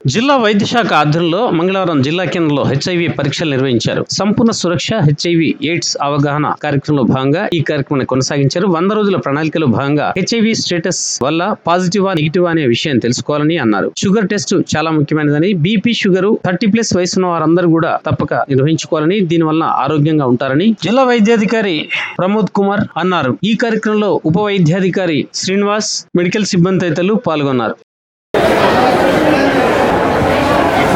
జిల్లా వైద్య శాఖ ఆధ్వర్యంలో మంగళవారం జిల్లా కేంద్రంలో హెచ్ఐవి పరీక్షలు నిర్వహించారు. సంపూర్ణ సురక్ష హెచ్ఐవి ఎయిడ్స్ అవగాహన కార్యక్రమంలో భాగంగా ఈ కార్యక్రమాన్ని కొనసాగించారు. వంద రోజుల ప్రణాళికలో భాగంగా హెచ్ఐవి స్టేటస్ వల్ల పాజిటివ్ నెగిటివ్ అనే విషయం తెలుసుకోవాలని అన్నారు. షుగర్ టెస్ట్ చాలా ముఖ్యమైనదని బీపీ షుగర్ థర్టీ ప్లస్ వయసు ఉన్న వారందరూ కూడా తప్పక నిర్వహించుకోవాలని దీనివల్ల ఆరోగ్యంగా ఉంటారని జిల్లా వైద్యాధికారి ప్రమోద్ కుమార్ అన్నారు. ఈ కార్యక్రమంలో ఉప వైద్యాధికారి శ్రీనివాస్ మెడికల్ సిబ్బంది తదితరులు పాల్గొన్నారు.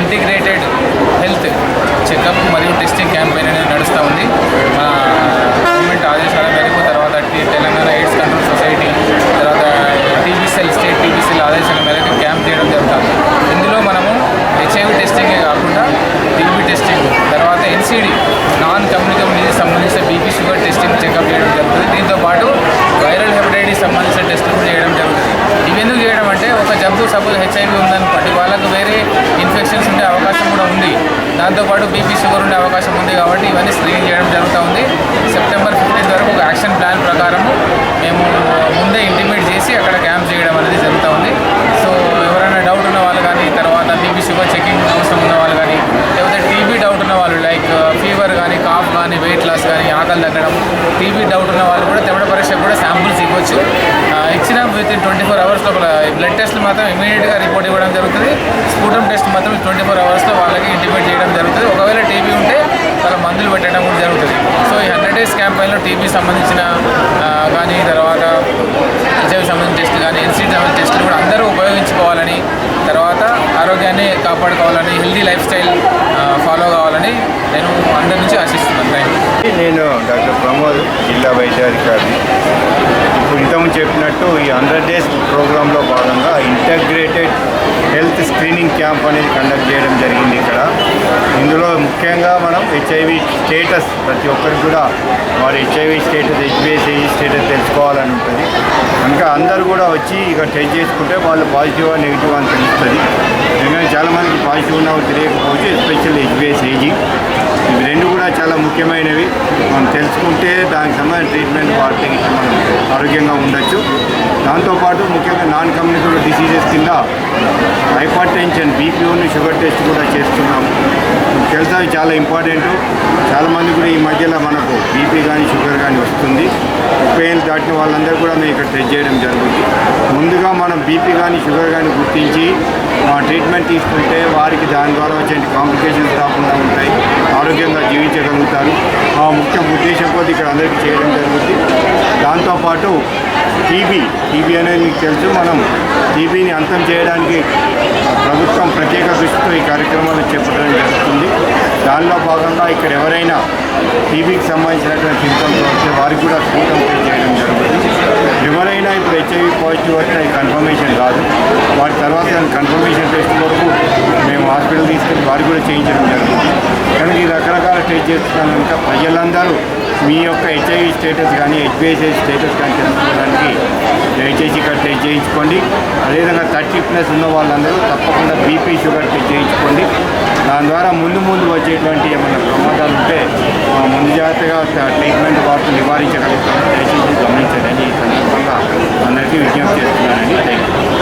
ఇంటిగ్రేటెడ్ హెల్త్ చెకప్ మరియు టెస్టింగ్ క్యాంపెయిన్ అనేది నడుస్తూ ఉంది మన గవర్నమెంట్ ఆదేశాల మేరకు తర్వాత టి- తెలంగాణ ఎయిడ్స్ కంట్రోల్ సొసైటీ తర్వాత టీబీసీఎల్ స్టేట్ టీబీసీఎల్ ఆదేశాల మేరకు క్యాంప్ చేయడం జరుగుతుంది ఇందులో మనము హెచ్ఐవి టెస్టింగే కాకుండా టీబీ టెస్టింగ్ తర్వాత ఎన్సీడీ నాన్ కమ్యూనికబుల్ డిజీజ్ సంబంధించిన బీపీ షుగర్ టెస్టింగ్ చెకప్ చేయడం జరుగుతుంది దీంతో పాటు వైరల్ హెపటైటిస్ సంబంధించిన టెస్టులు కూడా చేయడం జరుగుతుంది ఇవి ఎందుకు చేయడం అంటే ఒక జబ్బు సపోజ్ హెచ్ఐవి ఉందనుకోండి వాళ్ళకు వేరే ఇన్ఫెక్షన్స్ ఉండే అవకాశం కూడా ఉంది దాంతోపాటు బీపీ షుగర్ ఉండే అవకాశం ఉంది కాబట్టి ఇవన్నీ స్క్రీనింగ్ చేయడం జరుగుతూ ఉంది. సెప్టెంబర్ ఫిఫ్టీన్త్ వరకు ఒక యాక్షన్ ప్లాన్ ప్రకారము మేము ముందే ఇంటిమేట్ చేసి అక్కడ క్యాంప్ చేయడం అనేది జరుగుతూ ఉంది. సో ఎవరైనా డౌట్ ఉన్న వాళ్ళు కానీ తర్వాత బీపీ షుగర్ చెకింగ్ అవసరం ఉన్న వాళ్ళు కానీ లేకపోతే టీబీ డౌట్ ఉన్న వాళ్ళు లైక్ ఫీవర్ uh, కానీ కాఫ్ కానీ వెయిట్ లాస్ కానీ ఆకలి తగ్గడం టీబీ డౌట్ ఉన్న వాళ్ళు కూడా తెవడ పరీక్ష కూడా శాంపుల్స్ ఇవ్వచ్చు. ఇచ్చిన within twenty four hours blood టెస్ట్లు మాత్రం ఇమీడియట్గా రిపోర్ట్ ఇవ్వడం జరుగుతుంది. స్పూటం టెస్ట్ మాత్రం ట్వంటీ ఫోర్ అవర్స్లో వాళ్ళకి ఇంటిమేట్ చేయడం జరుగుతుంది. ఒకవేళ టీబీ ఉంటే వాళ్ళ మందులు పెట్టడం కూడా జరుగుతుంది. సో ఈ హండ్రెడ్ డేస్ క్యాంపెయిన్లో టీబీ సంబంధించిన కానీ తర్వాత హెచ్ఐవి సంబంధించిన టెస్ట్ కానీ ఎన్సీటీ సంబంధించిన టెస్టులు కూడా అందరూ ఉపయోగించుకోవాలని తర్వాత ఆరోగ్యాన్ని కాపాడుకోవాలని హెల్దీ లైఫ్ స్టైల్ ఫాలో కావాలని నేను అందరి నుంచి ఆశిస్తున్నాను. నేను డాక్టర్ ప్రమోద్ జిల్లా వైద్యాధికారి. ఇప్పుడు చెప్పినట్టు ఈ హండ్రెడ్ డేస్ ప్రోగ్రాంలో భాగంగా ఇంటగ్రేటెడ్ హెల్త్ స్క్రీనింగ్ క్యాంప్ అనేది కండక్ట్ చేయడం జరిగింది ఇక్కడ. ఇందులో ముఖ్యంగా మనం హెచ్ఐవి స్టేటస్ ప్రతి ఒక్కరికి కూడా వారి హెచ్ఐవి స్టేటస్ హెచ్బిఎస్ఐ స్టేటస్ తెలుసుకోవాలని ఉంటుంది. కనుక అందరూ కూడా వచ్చి ఇక టెస్ట్ చేసుకుంటే వాళ్ళు పాజిటివ్ నెగిటివ్ అని తెలుస్తుంది. ఎందుకంటే చాలామందికి పాజిటివ్ ఉన్నా తెలియకపోవచ్చు ఎస్పెషల్లీ హెచ్బిఎస్ఐజీ ఇవి రెండు కూడా చాలా ముఖ్యమైనవి. మనం తెలుసుకుంటే దానికి సంబంధించిన ట్రీట్మెంట్ వాటికి మనం ఆరోగ్యంగా ఉండొచ్చు. దాంతోపాటు ముఖ్యంగా నాన్ కమ్యూనికబుల్ డిసీజెస్ కింద హైపర్ టెన్షన్ బీపీఓని షుగర్ టెస్ట్ కూడా చేస్తున్నాము. తెలుసా చాలా ఇంపార్టెంట్ చాలామంది కూడా ఈ మధ్యలో మనకు బీపీ కానీ షుగర్ కానీ వస్తుంది. ముప్పై ఏళ్ళు దాటిన వాళ్ళందరూ కూడా మేము ఇక్కడ టెస్ట్ చేయడం జరుగుతుంది. ముందుగా మనం బీపీ కానీ షుగర్ కానీ గుర్తించి ట్రీట్మెంట్ తీసుకుంటే వారికి దాని ద్వారా వచ్చే కాంప్లికేషన్స్ రాకుండా ఉంటాయి. ఆరోగ్యంగా జీవించగలుగుతారు. ఆ ముఖ్య ఉద్దేశం కొద్ది ఇక్కడ అందరికీ చేయడం జరుగుతుంది. దాంతోపాటు టీబీ టీబీ అనేది మీకు తెలుసు మనం టీబీని అంతం చేయడానికి ప్రభుత్వం ప్రత్యేక దృష్టితో ఈ కార్యక్రమాలు చేపట్టడం జరుగుతుంది. దానిలో భాగంగా ఇక్కడ ఎవరైనా టీబీకి సంబంధించినటువంటి సింటమ్స్ వస్తే వారికి కూడా స్ఫూటం ఎవరైనా ఇప్పుడు హెచ్ఐవి పాజిటివ్ వస్తే అది కన్ఫర్మేషన్ కాదు వాటి తర్వాత దాని కన్ఫర్మేషన్ టెస్ట్ వరకు మేము హాస్పిటల్ తీసుకెళ్ళి వారికి కూడా చేయించడం జరుగుతుంది. కానీ ఈ రకరకాల టెస్ట్ చేస్తున్నాం ప్రజలందరూ మీ యొక్క హెచ్ఐవి స్టేటస్ కానీ హెచ్బిఎస్ఐ స్టేటస్ కానీ తెలుసుకోవడానికి దయచేసి ఇక్కడ టెస్ట్ చేయించుకోండి. అదేవిధంగా థర్టీ ప్లస్ ఉన్న వాళ్ళందరూ తప్పకుండా బీపీ షుగర్ టెస్ట్ చేయించుకోండి. దాని ద్వారా ముందు ముందు వచ్చేటువంటి ఏమైనా ప్రమాదాలు ఉంటే ముందు జాగ్రత్తగా ట్రీట్మెంట్ వాటిని నివారించగలుగుతాం దయచేసి గమనించండి. ఈ సందర్భంగా అందరికీ విజ్ఞప్తి చేస్తున్నానండి థ్యాంక్ యూ